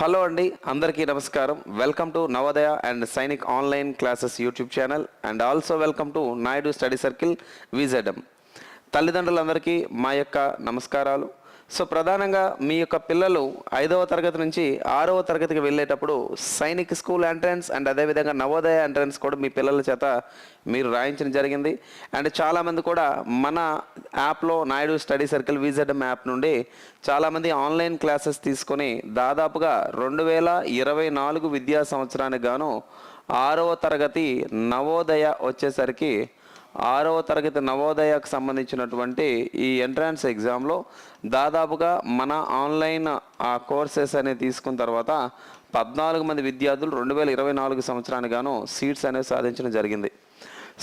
Hello అండి అందరికీ నమస్కారం. Welcome to Navodaya and Sainik online classes YouTube channel and also welcome to Naidu study circle VZM తల్లిదండ్రులందరికీ మా యొక్క నమస్కారాలు. సో ప్రధానంగా మీ యొక్క పిల్లలు ఐదవ తరగతి నుంచి ఆరవ తరగతికి వెళ్ళేటప్పుడు సైనిక్ స్కూల్ ఎంట్రన్స్ అండ్ అదేవిధంగా నవోదయ ఎంట్రన్స్ కూడా మీ పిల్లల చేత మీరు రాయించడం జరిగింది. అండ్ చాలామంది కూడా మన యాప్లో Naidu study circle VZM app నుండి చాలామంది ఆన్లైన్ క్లాసెస్ తీసుకొని దాదాపుగా రెండు వేల ఇరవై నాలుగు విద్యా సంవత్సరానికి గాను ఆరవ తరగతి నవోదయ వచ్చేసరికి ఆరవ తరగతి నవోదయకు సంబంధించినటువంటి ఈ ఎంట్రన్స్ ఎగ్జామ్లో దాదాపుగా మన ఆన్లైన్ ఆ కోర్సెస్ అనేవి తీసుకున్న తర్వాత పద్నాలుగు మంది విద్యార్థులు రెండు వేల ఇరవై నాలుగు సంవత్సరానికి గాను సీట్స్ అనేవి సాధించడం జరిగింది.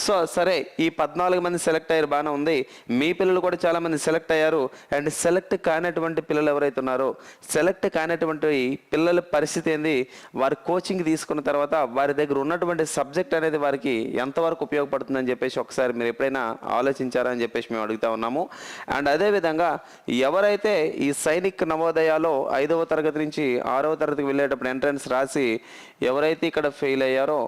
సో సరే ఈ పద్నాలుగు మంది సెలెక్ట్ అయ్యారు బాగానే ఉంది. మీ పిల్లలు కూడా చాలా మంది సెలెక్ట్ అయ్యారు. అండ్ సెలెక్ట్ కానటువంటి పిల్లలు ఎవరైతే ఉన్నారో సెలెక్ట్ కానటువంటి పిల్లల పరిస్థితి ఏంది? వారి కోచింగ్ తీసుకున్న తర్వాత వారి దగ్గర ఉన్నటువంటి సబ్జెక్ట్ అనేది వారికి ఎంతవరకు ఉపయోగపడుతుందని చెప్పేసి ఒకసారి మీరు ఎప్పుడైనా ఆలోచించారా అని చెప్పేసి మేము అడుగుతా ఉన్నాము. అండ్ అదేవిధంగా ఎవరైతే ఈ సైనిక్ నవోదయాలో ఐదవ తరగతి నుంచి ఆరవ తరగతికి వెళ్ళేటప్పుడు ఎంట్రన్స్ రాసి ఎవరైతే ఇక్కడ ఫెయిల్ అయ్యారో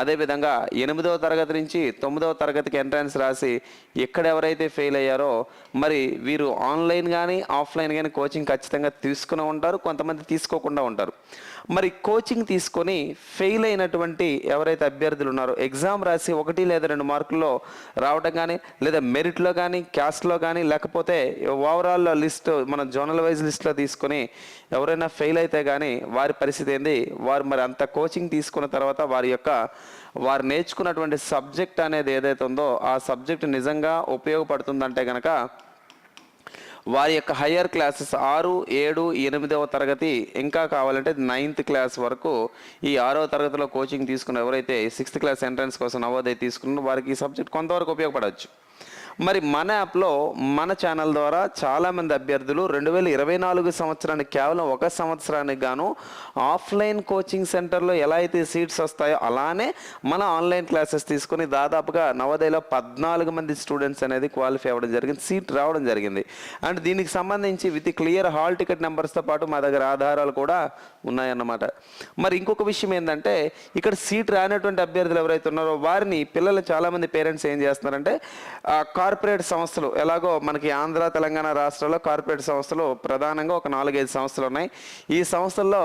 అదేవిధంగా ఎనిమిదవ తరగతి నుంచి తొమ్మిదవ తరగతికి ఎంట్రన్స్ రాసి ఎక్కడ ఎవరైతే ఫెయిల్ అయ్యారో మరి వీరు ఆన్లైన్ కానీ ఆఫ్లైన్ కానీ కోచింగ్ ఖచ్చితంగా తీసుకుని ఉంటారు కొంతమంది తీసుకోకుండా ఉంటారు. మరి కోచింగ్ తీసుకొని ఫెయిల్ అయినటువంటి ఎవరైతే అభ్యర్థులు ఉన్నారో ఎగ్జామ్ రాసి ఒకటి లేదా రెండు మార్కుల్లో రావడం కానీ లేదా మెరిట్లో కానీ క్యాస్ట్లో కానీ లేకపోతే ఓవరాల్ లిస్ట్ మన జోనల్ వైజ్ లిస్ట్లో తీసుకొని ఎవరైనా ఫెయిల్ అయితే కానీ వారి పరిస్థితి ఏంది? వారు మరి అంత కోచింగ్ తీసుకున్న తర్వాత వారి యొక్క వారు నేర్చుకున్నటువంటి సబ్జెక్ట్ అనేది ఏదైతే ఉందో ఆ సబ్జెక్ట్ నిజంగా ఉపయోగపడుతుందంటే కనుక వారి యొక్క హయ్యర్ క్లాసెస్ ఆరు ఏడు ఎనిమిదవ తరగతి ఇంకా కావాలంటే నైన్త్ క్లాస్ వరకు ఈ ఆరవ తరగతిలో కోచింగ్ తీసుకున్న ఎవరైతే సిక్స్త్ క్లాస్ ఎంట్రన్స్ కోసం నవోదయ తీసుకున్నారో వారికి ఈ సబ్జెక్ట్ కొంతవరకు ఉపయోగపడవచ్చు. మరి మన యాప్లో మన ఛానల్ ద్వారా చాలామంది అభ్యర్థులు రెండు వేల ఇరవై నాలుగు సంవత్సరానికి కేవలం ఒక సంవత్సరానికి గాను ఆఫ్లైన్ కోచింగ్ సెంటర్లో ఎలా అయితే సీట్స్ వస్తాయో అలానే మన ఆన్లైన్ క్లాసెస్ తీసుకొని దాదాపుగా నవోదయలో పద్నాలుగు మంది స్టూడెంట్స్ అనేది క్వాలిఫై అవ్వడం జరిగింది సీట్ రావడం జరిగింది. అండ్ అండ్ దీనికి సంబంధించి విత్ క్లియర్ హాల్ టికెట్ నెంబర్స్తో పాటు మా దగ్గర ఆధారాలు కూడా ఉన్నాయన్నమాట. మరి ఇంకొక విషయం ఏంటంటే ఇక్కడ సీట్ రానటువంటి అభ్యర్థులు ఎవరైతే ఉన్నారో వారిని పిల్లలు చాలామంది పేరెంట్స్ ఏం చేస్తున్నారంటే కార్పొరేట్ సంస్థలు ఎలాగో మనకి ఆంధ్ర తెలంగాణ రాష్ట్రాల్లో కార్పొరేట్ సంస్థలు ప్రధానంగా ఒక నాలుగైదు సంస్థలు ఉన్నాయి. ఈ సంస్థల్లో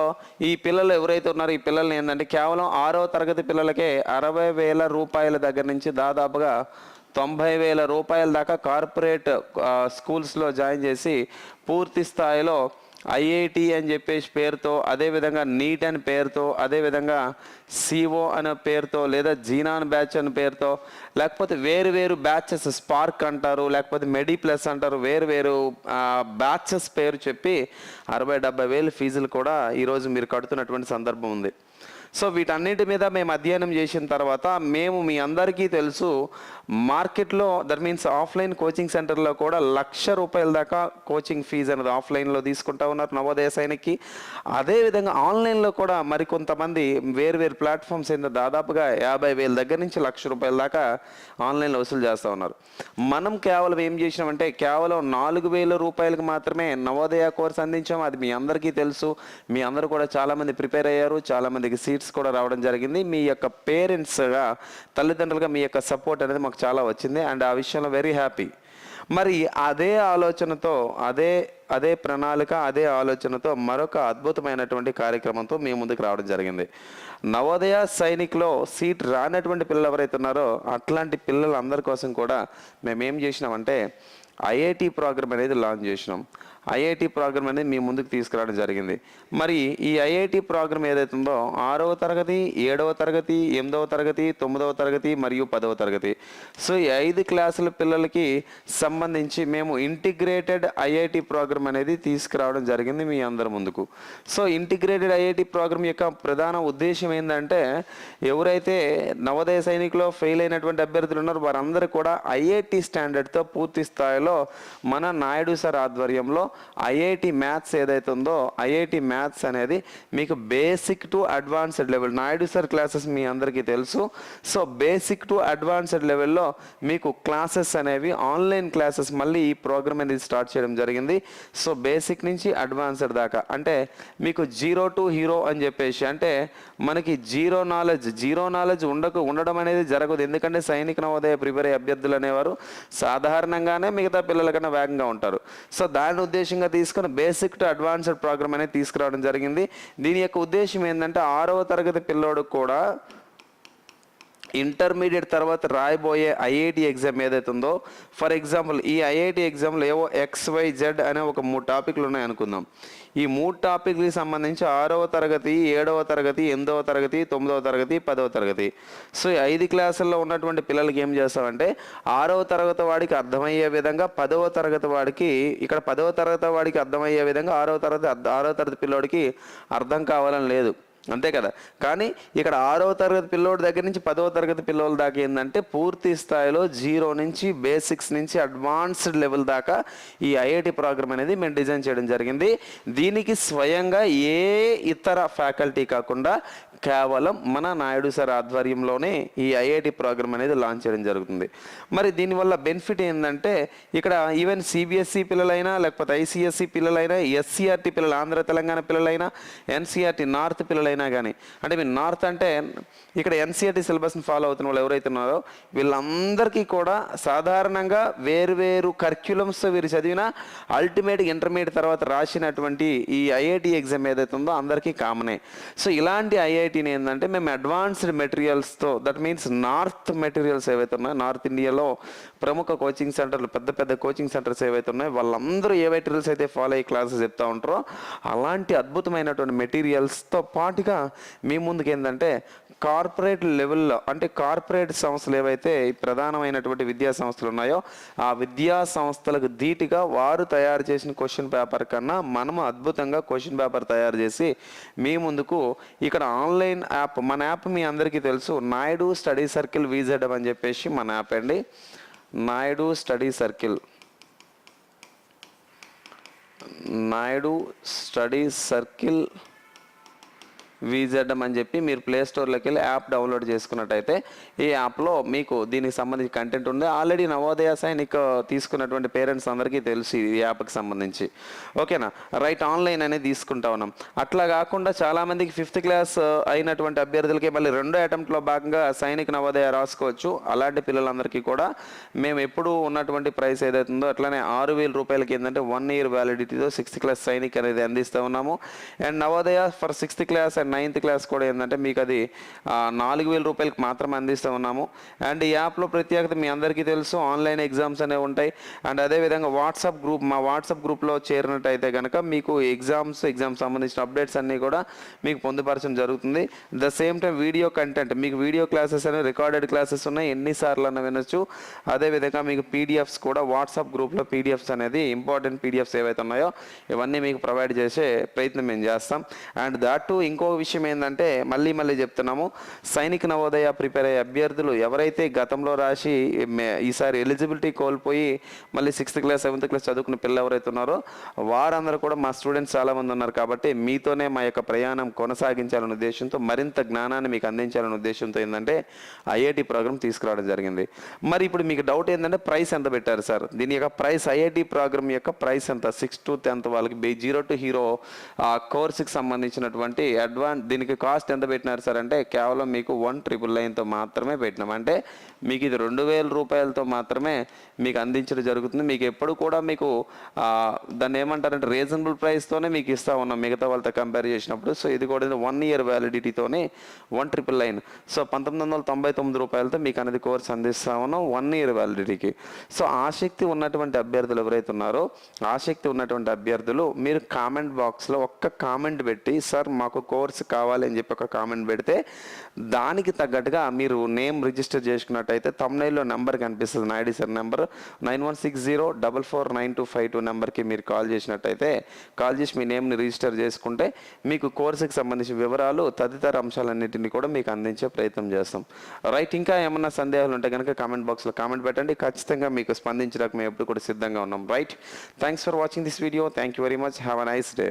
ఈ పిల్లలు ఎవరైతే ఉన్నారో ఈ పిల్లల్ని ఏంటంటే కేవలం ఆరో తరగతి పిల్లలకే అరవై వేల రూపాయల దగ్గర నుంచి దాదాపుగా తొంభై వేల రూపాయల దాకా కార్పొరేట్ స్కూల్స్లో జాయిన్ చేసి పూర్తి స్థాయిలో ఐఐటి అని చెప్పేసి పేరుతో అదేవిధంగా నీట్ అని పేరుతో అదేవిధంగా సిఓ అనే పేరుతో లేదా జీనాన్ బ్యాచ్ అనే పేరుతో లేకపోతే వేరు వేరు బ్యాచెస్ స్పార్క్ అంటారు లేకపోతే మెడి ప్లస్ అంటారు వేరు వేరు బ్యాచెస్ పేరు చెప్పి అరవై డెబ్బై వేలు ఫీజులు కూడా ఈరోజు మీరు కడుతున్నటువంటి సందర్భం ఉంది. సో వీటన్నిటి మీద మేము అధ్యయనం చేసిన తర్వాత మేము మీ అందరికీ తెలుసు మార్కెట్లో దట్ మీన్స్ ఆఫ్లైన్ కోచింగ్ సెంటర్లో కూడా లక్ష రూపాయల దాకా కోచింగ్ ఫీజు అనేది ఆఫ్లైన్లో తీసుకుంటా ఉన్నారు నవోదయ సైనికి అదేవిధంగా ఆన్లైన్లో కూడా మరికొంతమంది కొంతమంది వేరువేరు ప్లాట్ఫామ్స్ ఏంటో దాదాపుగా యాభై వేల దగ్గర నుంచి లక్ష రూపాయల దాకా ఆన్లైన్లో వసూలు చేస్తూ ఉన్నారు. మనం కేవలం ఏం చేసినామంటే కేవలం నాలుగు వేల రూపాయలకు మాత్రమే నవోదయ కోర్స్ అందించాం అది మీ అందరికీ తెలుసు. మీ అందరూ కూడా చాలామంది ప్రిపేర్ అయ్యారు చాలామందికి సీట్స్ కూడా రావడం జరిగింది. మీ యొక్క పేరెంట్స్గా తల్లిదండ్రులుగా మీ యొక్క సపోర్ట్ అనేది మాకు చాలా వచ్చింది. అండ్ ఆ విషయంలో వెరీ హ్యాపీ మరి అదే ఆలోచనతో అదే అదే ప్రణాళిక అదే ఆలోచనతో మరొక అద్భుతమైనటువంటి కార్యక్రమంతో మీ ముందుకు రావడం జరిగింది. నవోదయ సైనిక్లో సీట్ రానటువంటి పిల్లలు ఎవరైతే ఉన్నారో అట్లాంటి పిల్లలందరి కోసం కూడా మేము ఏం చేసినామంటే ఐఐటి ప్రోగ్రామ్ అనేది లాంచ్ చేసినాం. ఐఐటి ప్రోగ్రామ్ అనేది మీ ముందుకు తీసుకురావడం జరిగింది. మరి ఈ ఐఐటి ప్రోగ్రామ్ ఏదైతే ఉందో ఆరవ తరగతి ఏడవ తరగతి ఎనిమిదవ తరగతి తొమ్మిదవ తరగతి మరియు పదవ తరగతి. సో ఈ ఐదు క్లాసుల పిల్లలకి సంబంధించి మేము ఇంటిగ్రేటెడ్ ఐఐటి ప్రోగ్రామ్ అనేది తీసుకురావడం జరిగింది మీ అందరి ముందుకు. సో ఇంటిగ్రేటెడ్ ఐఐటి ప్రోగ్రామ్ యొక్క ప్రధాన ఉద్దేశం ఏంటంటే ఎవరైతే నవోదయ సైనికులో ఫెయిల్ అయినటువంటి అభ్యర్థులు ఉన్నారో వారందరూ కూడా ఐఐటి స్టాండర్డ్తో పూర్తి స్థాయిలో మన నాయుడు సార్ ఆధ్వర్యంలో ఐఐటి మ్యాథ్స్ ఏదైతే ఉందో ఐఐటి మ్యాథ్స్ అనేది మీకు basic to advanced level. Naidu sir classes మీ అందరికీ తెలుసు. సో బేసిక్ టు అడ్వాన్స్డ్ లెవెల్లో మీకు క్లాసెస్ అనేవి ఆన్లైన్ క్లాసెస్ మళ్ళీ ఈ ప్రోగ్రామ్ అనేది స్టార్ట్ చేయడం జరిగింది. సో బేసిక్ నుంచి అడ్వాన్స్డ్ దాకా. అంటే మీకు జీరో టు హీరో అని చెప్పేసి అంటే మనకి జీరో నాలెడ్జ్ జీరో నాలెడ్జ్ ఉండకు ఉండడం అనేది జరగదు. ఎందుకంటే సైనిక నవోదయ ప్రిపేర్ అయ్యే అభ్యర్థులు అనేవారు సాధారణంగానే మిగతా పిల్లల కన్నా వేగంగా ఉంటారు. సో దాని ఉద్దేశంగా తీసుకుని బేసిక్ టు అడ్వాన్స్డ్ ప్రోగ్రామ్ అనేది తీసుకురావడం జరిగింది. దీని యొక్క ఉద్దేశం ఏంటంటే ఆరవ తరగతి పిల్లోడు కూడా ఇంటర్మీడియట్ తర్వాత రాయబోయే ఐఐటి ఎగ్జామ్ ఏదైతే ఉందో ఫర్ ఎగ్జాంపుల్ ఈ ఐఐటి ఎగ్జామ్లో ఏవో ఎక్స్ వై జెడ్ అనే ఒక మూడు టాపిక్లు ఉన్నాయి అనుకుందాం. ఈ మూడు టాపిక్లకి సంబంధించి ఆరవ తరగతి ఏడవ తరగతి ఎనిమిదవ తరగతి తొమ్మిదవ తరగతి పదవ తరగతి. సో ఈ ఐదు క్లాసుల్లో ఉన్నటువంటి పిల్లలకి ఏం చేస్తామంటే ఆరవ తరగతి వాడికి అర్థమయ్యే విధంగా పదవ తరగతి వాడికి ఇక్కడ పదవ తరగతి వాడికి అర్థమయ్యే విధంగా ఆరవ తరగతి ఆరవ తరగతి పిల్లోడికి అర్థం కావాలని లేదు. అంతే కదా? కానీ ఇక్కడ ఆరో తరగతి పిల్లోడి దగ్గర నుంచి పదవ తరగతి పిల్లోల దాకా ఏంటంటే పూర్తి స్థాయిలో జీరో నుంచి బేసిక్స్ నుంచి అడ్వాన్స్డ్ లెవెల్ దాకా ఈ ఐఐటి ప్రోగ్రామ్ అనేది మేము డిజైన్ చేయడం జరిగింది. దీనికి స్వయంగా ఏ ఇతర ఫ్యాకల్టీ కాకుండా కేవలం మన నాయుడు సార్ ఆధ్వర్యంలోనే ఈ ఐఐటి ప్రోగ్రామ్ అనేది లాంచ్ చేయడం జరుగుతుంది. మరి దీనివల్ల బెనిఫిట్ ఏంటంటే ఇక్కడ ఈవెన్ సిబిఎస్ఈ పిల్లలైనా లేకపోతే ఐసిఎస్సి పిల్లలైనా ఎస్సీఆర్టీ పిల్లలు ఆంధ్ర తెలంగాణ పిల్లలైనా ఎన్సీఆర్టీ నార్త్ పిల్లలైనా కానీ అంటే మీరు నార్త్ అంటే ఇక్కడ ఎన్సీఆర్టీ సిలబస్ని ఫాలో అవుతున్న వాళ్ళు ఎవరైతే ఉన్నారో వీళ్ళందరికీ కూడా సాధారణంగా వేరువేరు కర్క్యులమ్స్ వీరు చదివిన అల్టిమేట్ ఇంటర్మీడియట్ తర్వాత రాసినటువంటి ఈ ఐఐటి ఎగ్జామ్ ఏదైతే ఉందో అందరికీ కామనే. సో ఇలాంటి ఐఐటిని ఏంటంటే మేము అడ్వాన్స్డ్ మెటీరియల్స్తో దట్ మీన్స్ నార్త్ మెటీరియల్స్ ఏవైతే ఉన్నాయో నార్త్ ఇండియాలో ప్రముఖ కోచింగ్ సెంటర్లు పెద్ద పెద్ద కోచింగ్ సెంటర్స్ ఏవైతే ఉన్నాయో వాళ్ళందరూ ఏ మెటీరియల్స్ అయితే ఫాలో అయ్యి క్లాసెస్ చెప్తా ఉంటారో అలాంటి అద్భుతమైనటువంటి మెటీరియల్స్తో పాటుగా మీ ముందుకు ఏంటంటే కార్పొరేట్ లెవెల్లో అంటే కార్పొరేట్ సంస్థలు ఏవైతే ప్రధానమైనటువంటి విద్యా సంస్థలు ఉన్నాయో ఆ విద్యా సంస్థలకు ధీటుగా వారు తయారు చేసిన క్వశ్చన్ పేపర్ కన్నా మనము అద్భుతంగా క్వశ్చన్ పేపర్ తయారు చేసి మీ ముందుకు ఇక్కడ ఆన్లైన్ యాప్ మన యాప్ మీ అందరికీ తెలుసు. నాయుడు స్టడీ సర్కిల్ విజెడ్ అని చెప్పేసి మన యాప్ అండి. Naidu study circle. Naidu study circle VZM అని చెప్పి మీరు ప్లే స్టోర్లోకి వెళ్ళి యాప్ డౌన్లోడ్ చేసుకున్నట్టయితే ఈ యాప్లో మీకు దీనికి సంబంధించి కంటెంట్ ఉంది. ఆల్రెడీ నవోదయ సైనిక్ uh, తీసుకున్నటువంటి పేరెంట్స్ అందరికీ తెలుసు ఈ యాప్కి సంబంధించి. ఓకేనా రైట్ ఆన్లైన్ అనేది తీసుకుంటా ఉన్నాం. అట్లా కాకుండా చాలామందికి ఫిఫ్త్ క్లాస్ uh, అయినటువంటి అభ్యర్థులకి మళ్ళీ రెండో అటెంప్ట్లో భాగంగా సైనిక్ నవోదయ రాసుకోవచ్చు. అలాంటి పిల్లలందరికీ కూడా మేము ఎప్పుడు ఉన్నటువంటి ప్రైస్ ఏదైతే ఉందో అట్లానే ఆరు వేల రూపాయలకి ఏంటంటే వన్ ఇయర్ వ్యాలిడిటీతో సిక్స్త్ క్లాస్ సైనిక్ అనేది అందిస్తూ ఉన్నాము. And Navodaya for sixth class and ninth class కూడా ఏంటంటే మీకు అది నాలుగు వేల రూపాయలకు మాత్రమే అందిస్తూ ఉన్నాము. అండ్ ఈ యాప్లో ప్రత్యేకత మీ అందరికీ తెలుసు ఆన్లైన్ ఎగ్జామ్స్ అనేవి ఉంటాయి. అండ్ అదేవిధంగా వాట్సాప్ గ్రూప్ మా వాట్సాప్ గ్రూప్లో చేరినట్టయితే కనుక మీకు ఎగ్జామ్స్ ఎగ్జామ్ సంబంధించిన అప్డేట్స్ అన్నీ కూడా మీకు పొందుపరచడం జరుగుతుంది. The same time video content మీకు వీడియో క్లాసెస్ అనేవి రికార్డెడ్ క్లాసెస్ ఉన్నాయి. ఎన్నిసార్లు అన్న వినొచ్చు అదేవిధంగా మీకు పీడిఎఫ్స్ కూడా వాట్సాప్ గ్రూప్లో పీడిఎఫ్స్ అనేది ఇంపార్టెంట్ పీడిఎఫ్స్ ఏవైతే ఉన్నాయో ఇవన్నీ మీకు ప్రొవైడ్ చేసే ప్రయత్నం మేము చేస్తాం. అండ్ దాట్ ఇంకో విషయం ఏంటంటే మళ్ళీ మళ్ళీ చెప్తున్నాము. సైనిక నవోదయ ప్రిపేర్ అయ్యే అభ్యర్థులు ఎవరైతే గతంలో రాసి ఈసారి ఎలిజిబిలిటీ కోల్పోయి మళ్ళీ సిక్స్త్ క్లాస్ సెవెంత్ క్లాస్ చదువుకున్న పిల్లలు ఎవరైతే ఉన్నారో వారందరూ కూడా మా స్టూడెంట్స్ చాలామంది ఉన్నారు కాబట్టి మీతోనే మా యొక్క ప్రయాణం కొనసాగించాలనే ఉద్దేశంతో మరింత జ్ఞానాన్ని మీకు అందించాలనే ఉద్దేశంతో ఏంటంటే ఐఐటి ప్రోగ్రామ్ తీసుకురావడం జరిగింది. మరి ఇప్పుడు మీకు డౌట్ ఏంటంటే ప్రైస్ ఎంత పెట్టారు సార్? దీని యొక్క ప్రైస్ ఐఐటి ప్రోగ్రామ్ యొక్క ప్రైస్ ఎంత? సిక్స్ టు టెన్త్ వాళ్ళకి బే జీరో టు హీరో ఆ కోర్స్కి సంబంధించినటువంటి అడ్వాన్స్ దీనికి కాస్ట్ ఎంత పెట్టినారు సార్? అంటే కేవలం మీకు వన్ ట్రిపుల్ నైన్తో మాత్రమే పెట్టినాం. అంటే మీకు ఇది రెండు వేల రూపాయలతో మాత్రమే మీకు అందించడం జరుగుతుంది. మీకు ఎప్పుడు కూడా మీకు దాన్ని ఏమంటారంటే రీజనబుల్ ప్రైస్తోనే మీకు ఇస్తా ఉన్నాం మిగతా వాళ్ళతో కంపేర్ చేసినప్పుడు. సో ఇది కూడా వన్ ఇయర్ వ్యాలిడిటీతోనే వన్ ట్రిపుల్ నైన్ సో పంతొమ్మిది వందల తొంభై తొమ్మిది రూపాయలతో మీకు అనేది కోర్స్ అందిస్తా ఉన్నాం వన్ ఇయర్ వ్యాలిడిటీకి సో ఆసక్తి ఉన్నటువంటి అభ్యర్థులు ఎవరైతే ఉన్నారో ఆసక్తి ఉన్నటువంటి అభ్యర్థులు మీరు కామెంట్ బాక్స్లో ఒక్క కామెంట్ పెట్టి సార్ మాకు కోర్స్ కోర్స్ కావాలి అని చెప్పి ఒక కామెంట్ పెడితే దానికి తగ్గట్టుగా మీరు నేమ్ రిజిస్టర్ చేసుకున్నట్టయితే తమ్నైల్లో నెంబర్ కనిపిస్తుంది. Naidu sir number nine one six zero double four nine two five two నెంబర్కి మీరు కాల్ చేసినట్టయితే కాల్ చేసి మీ నేమ్ని రిజిస్టర్ చేసుకుంటే మీకు కోర్సుకి సంబంధించిన వివరాలు తదితర అంశాలన్నింటినీ కూడా మీకు అందించే ప్రయత్నం చేస్తాం. రైట్ ఇంకా ఏమన్నా సందేహాలు ఉంటే కనుక కామెంట్ బాక్స్లో కామెంట్ పెట్టండి. ఖచ్చితంగా మీకు స్పందించడానికి మేము ఎప్పుడు కూడా సిద్ధంగా ఉన్నాం. Right thanks for watching this video thank you very much have a nice day